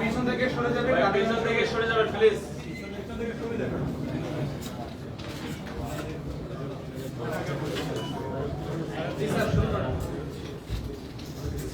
পিছন থেকে সরে যাবে পিছন থেকে সরে যাবে প্লিজ শুরু করেন স্যার শুরু করি বিসমিল্লাহির রহমানির রহিম চলে যাও প্রিয় সাংবাদিকবৃন্দ, প্রিয় সদস্য, কমিশনার মহোদয়গণ,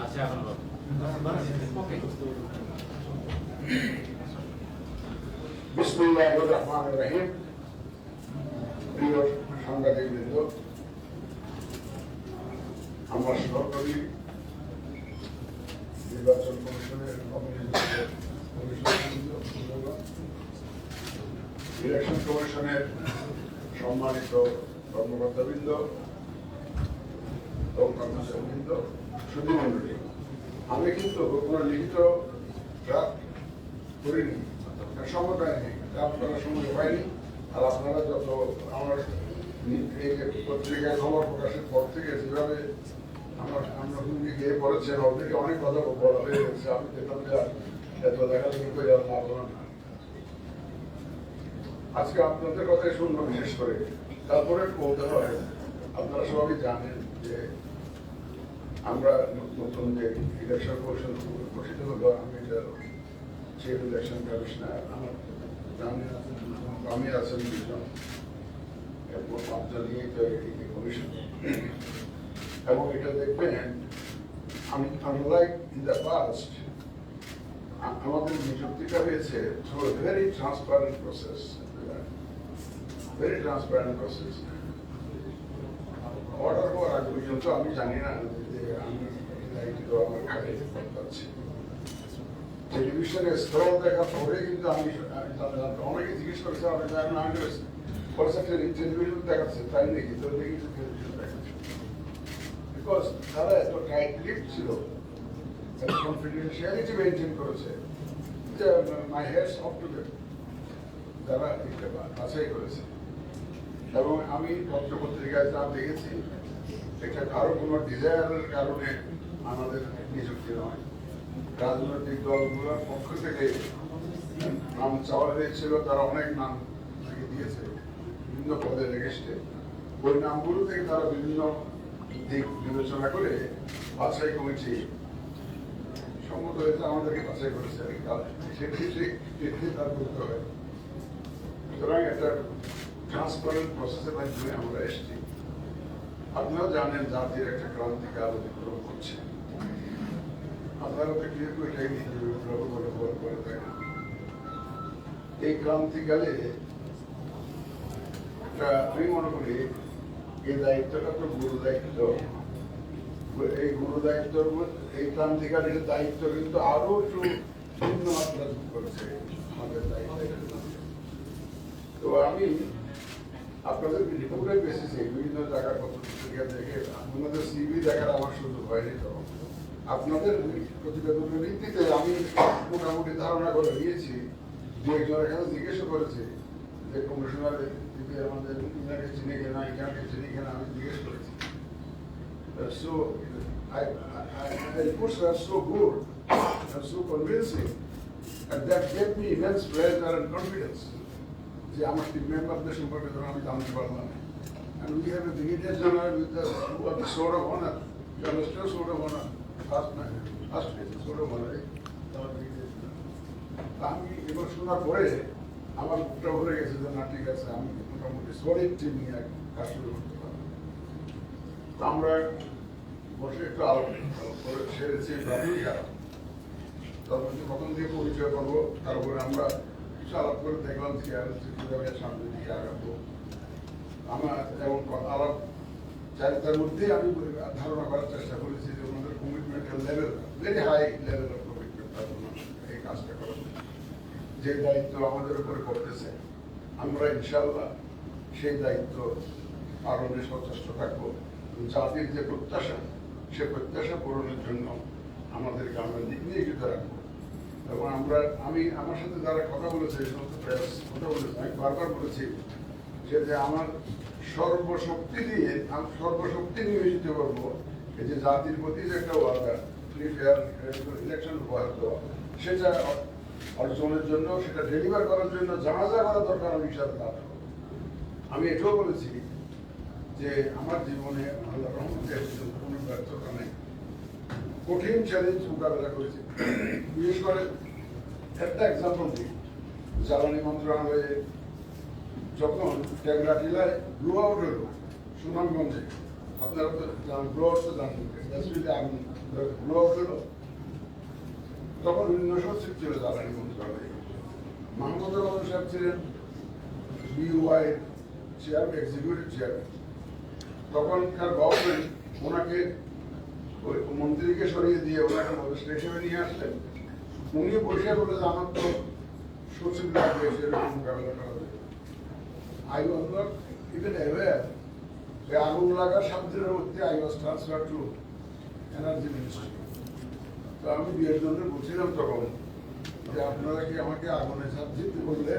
আচ্ছা এখন বলো। বিসমিল্লাহির রহমানির রহিম। প্রিয় সাংবাদিকবৃন্দ আমরা সরকারি নির্বাচন কমিশনের অভিযোজিত ইলেকশন কমিশনের সম্মানিত কর্মকর্তাবৃন্দ কর্মচারীবৃন্দ সুধীমণ্ডলী, আমি কিন্তু কোনো লিখিত ড্রাফট করিনি ড্রাফট করার সময় আর আপনারা যত আমার পত্রিকায় খবর প্রকাশের পর থেকে যেভাবে আমার আমরা সঙ্গে গিয়ে পড়েছেন অনেক কথা বলা হয়ে গেছে, আমি যেতাম যে এত দেখাদেখি করে আর না। আজকে আপনাদের কথাই শুনব বিশেষ করে। তারপরে বলতে হয় আপনারা সবাই জানেন যে আমরা নতুন যে ইলেকশন কমিশন গঠিত হলো আমি চিফ ইলেকশন কমিশনার আমার গ্রামে আছেন দুজন, এবং নিয়ে তো কমিশন এবং এটা দেখবেন আমি আনলাইক ইন দ্য পাস্ট আমাদের নিযুক্তিটা হয়েছে through very transparent process very transparent process order হওয়ার আগে পর্যন্ত আমি জানি না, যে আমি আমার পাচ্ছি। টেলিভিশনে দেখার পরে কিন্তু আমি অনেকে জিজ্ঞেস করেছে আমি জানি না আমি টেলিভিশন দেখাচ্ছে তাই নাকি? তো দেখি টেলিভিশন দেখাচ্ছে। বিকজ তারা এত টাইট লিপ ছিল কনফিডেন্সিয়ালিটি মেনটেন করেছে মাই হেয়ার্স অফ টু তারা এটা বাছাই করেছে। এবং আমি পত্রপত্রিকায় যা দেখেছি এটা কারও কোনো ডিজায়ারের কারণে আমাদের নিযুক্তি নয়। রাজনৈতিক দলগুলোর পক্ষ থেকে নাম চাওয়া হয়েছিল, তারা অনেক নাম নাকি দিয়েছে বিভিন্ন পদে রেখেছে। ওই নামগুলো থেকে তারা বিভিন্ন দিক বিবেচনা করে বাছাই কমিটি সম্মত হয়েছে, আমাদেরকে বাছাই করেছে। সেটি তার করতে হবে। সুতরাং একটা ট্রান্সপারেন্ট প্রসেসের মাধ্যমে আমরা এসেছি। আপনারা জানেন জাতির একটা ক্রান্তিকাল অতিক্রম করছে। আপনারা তো বিপ্লব করে তাই না? এই ক্রান্তিকালে একটা, আমি মনে করি এই দায়িত্বটা তো গুরু দায়িত্ব। এই গুরু দায়িত্বর এই ক্রান্তিকালের দায়িত্ব কিন্তু আরও একটু ভিন্ন মাত্রা করেছে আমাদের দায়িত্ব। তো আমি আপনাদের রিপোর্টের বেসিসে বিভিন্ন জায়গার পত্র পত্রিকা দেখে আপনাদের সিভি দেখার আমার সুযোগ হয়নি তো। আপনাদের প্রতিবেদনের ভিত্তিতে আমি মোটামুটি ধারণা করে নিয়েছি। দু একজন এখানে জিজ্ঞেস করেছে যে কমিশনার দিদি আমাদের ইনাকে চিনে কিনা এখানে চিনি কিনা আমি জিজ্ঞেস করেছি। So I, I, I, the reports were so good and so convincing and that gave me. যে আমার টিম মেম্বারদের সম্পর্কে ধরো আমি জানতে পারলাম And we have a brigadier general with the, who are the sword of honor, you understand sword of honor? Sword of honor, আমি এবার শোনার পরে আমার মুখটা ভরে গেছে যে না ঠিক আছে আমি মোটামুটি সলিড টিম নিয়ে কাজ শুরু করতে পারব তো আমরা বসে একটু আলোচনা করে সেরেছি। তারপর কখন দিয়ে পরিচয় করব তারপরে আমরা আলাপ করে দেখলাম সামনে দিকে আমার এবং আলাপ চারিটার মধ্যেই আমি ধারণা করার চেষ্টা করেছি যে ওনাদের কমিটমেন্টের level very high level of commitment এই কাজটা যে দায়িত্ব আমাদের উপরে করতেছে আমরা ইনশাল্লাহ সেই দায়িত্ব পালনে সচেষ্ট থাকব। জাতির যে প্রত্যাশা, সে প্রত্যাশা পূরণের জন্য আমাদেরকে আমরা দিক নিয়োজিত রাখব। এবং আমরা, আমি আমার সাথে যারা কথা বলেছে সমস্ত প্রেস কথা বলেছে, আমি বারবার বলেছি যে যে আমার সর্বশক্তি দিয়ে, আমি সর্বশক্তি নিয়োজিত করব। এই যে জাতির প্রতি যে একটা ওয়াদা ফ্রি ফেয়ার ইলেকশন উপহার দেওয়া, সেটা অর্জনের জন্য, সেটা ডেলিভার করার জন্য যা যা করা দরকার, আমি সাথে কাজ আমি এটাও বলেছি যে, আমার জীবনে আল্লাহ রহমতে কোনো ব্যর্থতা নেই। কঠিন চ্যালেঞ্জ মোকাবেলা করেছি। বিশেষ করে একটা এক্সাম্পল দিই। জ্বালানি মন্ত্রণালয়ে যখন ট্যাংরা জেলায় ব্লু আউট হলো সুনামগঞ্জে, আপনারা তো ব্লু আউট তো জানেন ব্লু আউট হলো। তখন অন্য সচিব ছিল জ্বালানি মন্ত্রণালয়ে। মাহমুদ রহমান সাহেব ছিলেন বিওয়াই চেয়ার এক্সিকিউটিভ চেয়ারম্যান তখনকার গভর্নমেন্ট ওনাকে মন্ত্রীকে সরিয়ে দিয়ে ওনাকে মধ্যস্থ হিসেবে নিয়ে আসলেন। উনি বসে বলে যে, আমার তো সচিব লাগবে সেরকম মোকাবেলা করা যাবে I was not even aware যে আগুন লাগার সাত দিনের মধ্যে I was transfer to energy ministry তো আমি বিয়ের জন্য বলছিলাম তখন যে, আপনারা কি আমাকে আগুনের সাথে বললে